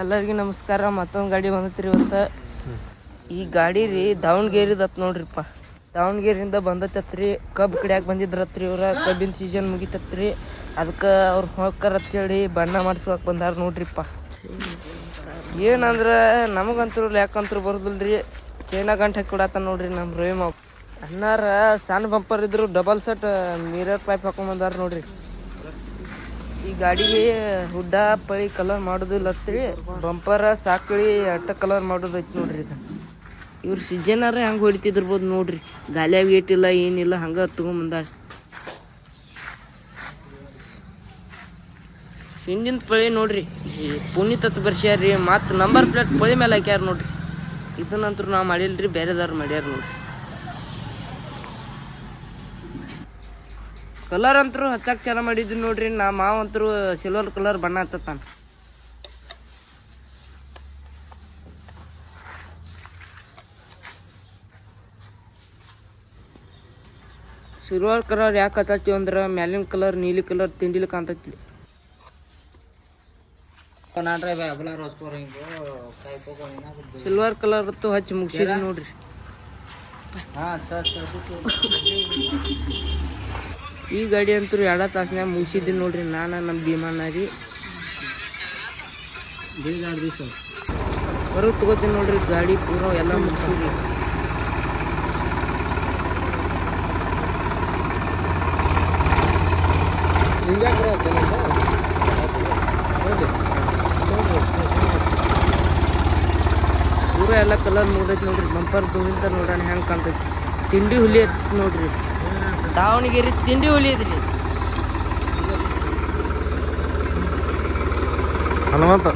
ಎಲ್ಲರಿಗೂ ನಮಸ್ಕಾರ, ಮತ್ತೊಂದು ಗಾಡಿ ಬಂದತ್ರಿ ಇವತ್ತು. ಈ ಗಾಡಿ ರೀ ದಾವಣಗೆರೆದತ್ ನೋಡ್ರಿಪ್ಪ. ದಾವಣಗೆರೆಯಿಂದ ಬಂದತ್ತತ್ರಿ ಕಬ್ಬು ಕಡಿಯಾಕ ಬಂದಿದ್ರತ್ರಿ ಇವ್ರ, ಕಬ್ಬಿನ ಸೀಸನ್ ಮುಗಿತತ್ರಿ. ಅದಕ್ಕೆ ಅವ್ರು ಹೇಳಿ ಬಣ್ಣ ಮಾಡಿಸ್ಕೊಕ್ ಬಂದಾರ ನೋಡ್ರಿಪ್ಪ. ಏನಂದ್ರೆ ನಮಗಂತೂ ಯಾಕಂತೂ ಬರೋದಿಲ್ರಿ, ಚೈನಾ ಗಂಟೆ ಕೊಡತ್ತ ನೋಡ್ರಿ ನಮ್ಮ ರವಿ ಅಣ್ಣಾರ ಅನ್ನಾರ ಸಣ್ಣ ಬಂಪರ್ ಇದ್ರು ಡಬಲ್ ಸೆಟ್ ಮಿರರ್ ಪೈಪ್ ಹಾಕೊಂಡ್ ಬಂದಾರ ನೋಡ್ರಿ. ಈ ಗಾಡಿಗೆ ಹುಡ್ಡ ಪಳಿ ಕಲರ್ ಮಾಡೋದಿಲ್ಲತ್ರಿ ಬಂಪರ ಸಾಕಳಿ, ಅಟ್ಟ ಕಲರ್ ಮಾಡೋದೈತಿ ನೋಡ್ರಿ ಇದು. ಇವ್ರ ಸಿಜನರ ಹೆಂಗೆ ಹೊಡಿತಿದಿರ್ಬೋದು ನೋಡ್ರಿ. ಗಾಲಿಯಾಗ ಏಟಿಲ್ಲ ಏನಿಲ್ಲ ಹಂಗೆ ತಗೊಂಬಂದಾರ ಹಿಂದಿನ ಪಳಿ ನೋಡ್ರಿ ಪುನೀತ್ ಹತ್ತು ಬರ್ಸ್ಯಾರ್ರಿ, ಮತ್ತು ನಂಬರ್ ಪ್ಲೇಟ್ ಪಳಿ ಮೇಲೆ ಹಾಕ್ಯಾರ ನೋಡ್ರಿ. ಇದನ್ನಂತೂ ನಾವು ಮಾಡಿಲ್ರಿ, ಬೇರೆದವ್ರು ಮಾಡ್ಯಾರ ನೋಡ್ರಿ. ಕಲರ್ ಅಂತರೂ ಹಚ್ಚಕ್ಕೆ ಚಾಲ ಮಾಡಿದ್ವಿ ನೋಡ್ರಿ. ನಾ ಮಾವ ಅಂತರೂ ಸಿಲ್ವರ್ ಕಲರ್ ಬಣ್ಣ ಹಚ್ಚತಾನ ಸಿಲ್ವರ್ ಕಲರ್ ಯಾಕೆ ಹತ್ತಿ ಅಂದ್ರೆ ಮ್ಯಾಲಿನ ಕಲರ್ ನೀಲಿ ಕಲರ್ ತಿಂಡಿಲಿ ಕಾಣ್ತೈತಿ. ಸಿಲ್ವರ್ ಕಲರ್ ತು ಹಚ್ಚಿ ಮುಗಿಸಿದ್ವಿ ನೋಡ್ರಿ. ಈ ಗಾಡಿ ಅಂತೂ ಎರಡ ತಾಸ್ನ್ಯಾಗ ಮುಗಿಸಿದ್ದೀನಿ ನೋಡ್ರಿ. ನಾನು ನಮ್ಮ ಭೀಮಾನ ರೀ. ಹೊರಗೆ ತಗೋತೀನಿ ನೋಡ್ರಿ. ಗಾಡಿ ಪೂರ ಎಲ್ಲ ಮುಗಿಸಿದ್ರಿ ಪೂರ ಎಲ್ಲ ಕಲರ್ ಮುಗ್ದೈತಿ ನೋಡ್ರಿ. ಬಂಪರ್ ದುಮಿಂತ ನೋಡೋಣ ಹೆಂಗೆ ಕಾಣ್ತೈತಿ. ತಿಂಡಿ ಹುಲಿ ಐತಿ ನೋಡ್ರಿ. ದಾವಣಗೆರೆ ತಿಂಡಿ ಐತ್ರಿ ಹನುಮಂತ.